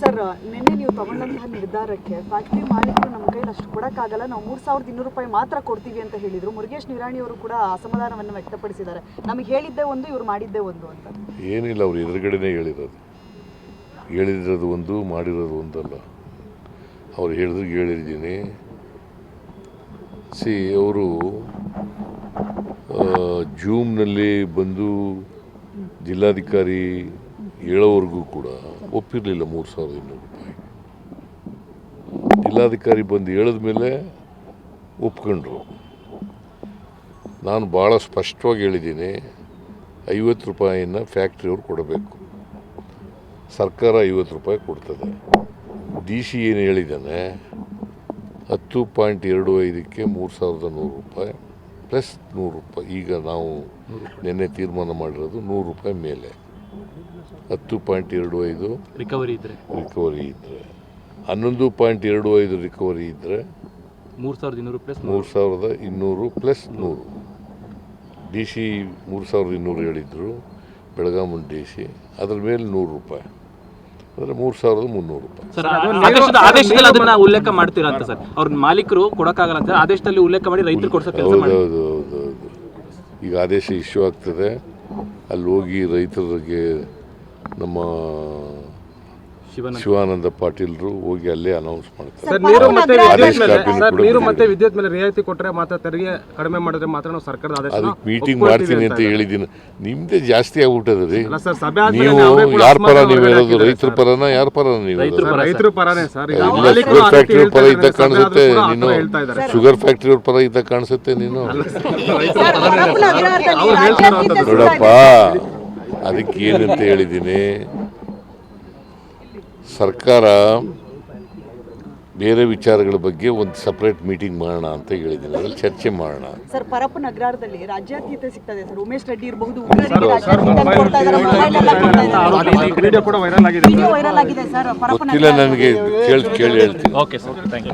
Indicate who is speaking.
Speaker 1: Sir, ನಿನ್ನೆ ನೀವು ತಗೊಂಡಂತಹ ನಿರ್ಧಾರಕ್ಕೆ ಫ್ಯಾಕ್ಟ್ರಿ ಮಾಲೀಕರು ನಮ್ಮ ಕೈಲಿ ಅಷ್ಟು ಕೊಡೋಕ್ಕಾಗಲ್ಲ, ನಾವು ಮೂರು ಸಾವಿರದ ಇನ್ನೂರು ರೂಪಾಯಿ ಮಾತ್ರ ಕೊಡ್ತೀವಿ ಅಂತ ಹೇಳಿದರು. ಮುರುಗೇಶ್ ನಿರಾಣಿ ಅವರು ಕೂಡ ಅಸಮಾಧಾನವನ್ನು ವ್ಯಕ್ತಪಡಿಸಿದ್ದಾರೆ. ನಮಗೆ ಹೇಳಿದ್ದೆ ಒಂದು, ಇವರು ಮಾಡಿದ್ದೇ ಒಂದು ಅಂತ.
Speaker 2: ಏನಿಲ್ಲ, ಅವ್ರು ಎದುರುಗಡೆನೇ ಹೇಳಿರೋದು. ಹೇಳಿದಿರೋದು ಒಂದು, ಮಾಡಿರೋದು ಒಂದಲ್ಲ. ಅವ್ರು ಹೇಳಿದ್ರು, ಹೇಳಿದ್ದೀನಿ. ಸಿ, ಅವರು ಜೂಮ್ನಲ್ಲಿ ಬಂದು ಜಿಲ್ಲಾಧಿಕಾರಿ ಹೇಳೋವರೆಗೂ ಕೂಡ ಒಪ್ಪಿರಲಿಲ್ಲ ಮೂರು ಸಾವಿರದ ಇನ್ನೂರು ರೂಪಾಯಿ. ಜಿಲ್ಲಾಧಿಕಾರಿ ಬಂದು ಹೇಳಿದ ಮೇಲೆ ಒಪ್ಕೊಂಡ್ರು. ನಾನು ಭಾಳ ಸ್ಪಷ್ಟವಾಗಿ ಹೇಳಿದ್ದೀನಿ ಐವತ್ತು ರೂಪಾಯಿನ ಫ್ಯಾಕ್ಟ್ರಿಯವ್ರು ಕೊಡಬೇಕು. ಸರ್ಕಾರ ಐವತ್ತು ರೂಪಾಯಿ ಕೊಡ್ತದೆ. ಡಿ ಸಿ ಏನು ಹೇಳಿದ್ದಾನೆ ಹತ್ತು ಪಾಯಿಂಟ್ ಎರಡು ಐದಕ್ಕೆ ಮೂರು ಸಾವಿರದ ನೂರು ರೂಪಾಯಿ ಪ್ಲಸ್ ನೂರು ರೂಪಾಯಿ. ಈಗ ನಾವು ನಿನ್ನೆ ತೀರ್ಮಾನ ಮಾಡಿರೋದು ನೂರು ರೂಪಾಯಿ ಮೇಲೆ. ಹತ್ತು ಪಾಯಿಂಟ್ ಎರಡು ಐದು
Speaker 3: ರಿಕವರಿ ಇದ್ದರೆ
Speaker 2: ರಿಕವರಿ ಇದ್ದರೆ ಹನ್ನೊಂದು ಪಾಯಿಂಟ್ ಎರಡು ಐದು ರಿಕವರಿ ಇದ್ದರೆ
Speaker 3: ಮೂರು ಸಾವಿರದ ಇನ್ನೂರು ಪ್ಲಸ್
Speaker 2: ಮೂರು ಸಾವಿರದ ಇನ್ನೂರು ಪ್ಲಸ್ ನೂರು. ಡಿ ಸಿ ಮೂರು ಸಾವಿರದ ಇನ್ನೂರು ಹೇಳಿದ್ರು. ಬೆಳಗಾಮನ ಡಿ ಸಿ ಅದ್ರ ಮೇಲೆ ನೂರು ರೂಪಾಯಿ. ಅಂದರೆ ಮೂರು ಸಾವಿರದ ಮುನ್ನೂರು ರೂಪಾಯಿ.
Speaker 3: ಸರ್ ಆದೇಶದ ಆದೇಶದಲ್ಲಿ ಅದನ್ನ ಉಲ್ಲೇಖ ಮಾಡ್ತೀರಾ ಅಂತ ಸರ್? ಅವ್ರ ಮಾಲೀಕರು ಕೊಡಕ್ಕಾಗಲ್ಲ ಅಂತ. ಆದೇಶದಲ್ಲಿ ಉಲ್ಲೇಖ ಮಾಡಿ ರೈತರು ಕೊಡ್ಸೋ ಕೆಲಸ
Speaker 2: ಈಗ ಆದೇಶ ಇಶ್ಯೂ ಆಗ್ತದೆ. ಅಲ್ಲಿ ಹೋಗಿ ರೈತರಿಗೆ ನಮ್ಮ
Speaker 3: ಶಿವನ
Speaker 2: ಶಿವಾನಂದ ಪಾಟೀಲ್ರು ಹೋಗಿ ಅಲ್ಲೇ ಅನೌನ್ಸ್ ಮಾಡ್ತಾರೆ.
Speaker 4: ವಿದ್ಯುತ್ ಮೇಲೆ ಸರ್
Speaker 2: ಕೂಡ
Speaker 4: ಮತ್ತೆ ವಿದ್ಯುತ್ ಮೇಲೆ ರಿಯಾಯಿತಿ ಕೊಟ್ಟರೆ ಮಾತ್ರ ತೆರಿಗೆ ಕಡಿಮೆ ಮಾಡಿದ್ರೆ ಮಾತ್ರ ನಾವು ಸರ್ಕಾರದ ಆದೇಶ
Speaker 2: ಅದಕ್ಕೆ ಮೀಟಿಂಗ್ ಮಾಡ್ತೀನಿ ಅಂತ ಹೇಳಿದ್ದೀನಿ. ನಿಮ್ದೇ ಜಾಸ್ತಿ ಆಗ್ಬಿಟ್ಟದ ರೀ.
Speaker 4: ಅಲ್ಲ ಸರ್ ಸಭೆ ಆದ್ಮೇಲೆ
Speaker 2: ನೀವು
Speaker 4: ಅವರೇ
Speaker 2: ಯಾರ ಪರ ನೀವು ಹೇಳೋದು? ರೈತರ. ಪರನ ಯಾರ ಪರ ನೀವು
Speaker 3: ರೈತರ
Speaker 4: ಪರನೇ ಸರ್.
Speaker 2: ಶುಗರ್ ಫ್ಯಾಕ್ಟ್ರಿ ಪರ
Speaker 4: ಹೇಳ್ತಾ
Speaker 2: ಇದ್ದ ಕಾಣಿಸುತ್ತೆ ನೀನು. ಶುಗರ್ ಫ್ಯಾಕ್ಟ್ರಿ ಪರ ಇದ್ದ ಕಾಣಿಸುತ್ತೆ ನೀನು.
Speaker 4: ಅವ್ರು
Speaker 2: ನೋಡಪ್ಪ. ಅದಕ್ಕೆ ಏನಂತ ಹೇಳಿದ್ದೀನಿ ಸರ್ಕಾರ ಬೇರೆ ವಿಚಾರಗಳ ಬಗ್ಗೆ ಒಂದು ಸಪ್ರೇಟ್ ಮೀಟಿಂಗ್ ಮಾಡೋಣ ಅಂತ ಹೇಳಿದ್ದೀನಿ. ಅದ್ರಲ್ಲಿ ಚರ್ಚೆ ಮಾಡೋಣ.
Speaker 1: ಸರ್ ಪರಪ್ಪನ ನಗರದಲ್ಲಿ ರಾಜ್ಯಾತೀತ ಸಿಗ್ತದೆ ಸರ್. ಉಮೇಶ್ ರೆಡ್ಡಿ ಇರಬಹುದು
Speaker 2: ಗೊತ್ತಿಲ್ಲ ನನಗೆ ಕೇಳಿ ಕೇಳಿ ಹೇಳ್ತೀನಿ.
Speaker 3: Okay sir thank you